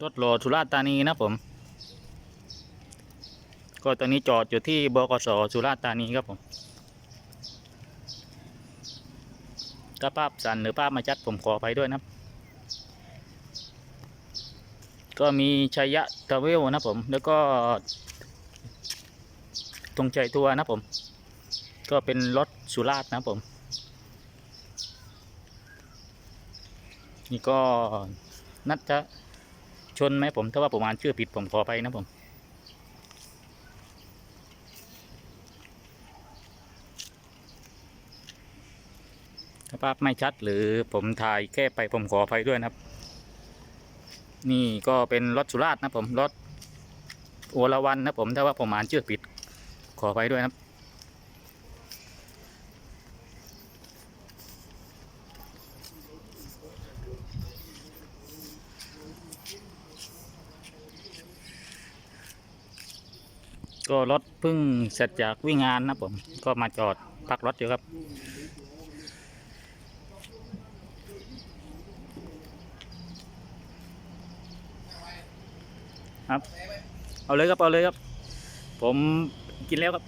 รถโหลดสุราษฎร์ธานีนะผม ก็ตอนนี้จอดอยู่ที่บกสสุราษฎร์ธานีครับผม ถ้าภาพสั่นหรือภาพมาชัดผมขอไปด้วยนะครับ ก็มีชัยะทราเวลนะผม แล้วก็ตรงใจตัวนะผม ก็เป็นรถสุราษฎร์นะผม นี่ก็นัดจะ ชนไหมผมถ้าว่าผมอ่านชื่อผิดผมขอไปนะผมถ้าภาพไม่ชัดหรือผมถ่ายแค่ไปผมขอไปด้วยนะครับ นี่ก็เป็นรถสุราษฎร์นะผมรถโอลาวันนะผมถ้าว่าผมอ่านชื่อผิดขอไปด้วยนะครับ ก็รถเพิ่งเสร็จจากวิ่งงานนะผม ก็มาจอดพักรถอยู่ครับครับ เอาเลยครับ เอาเลยครับ ผมกินแล้วครับ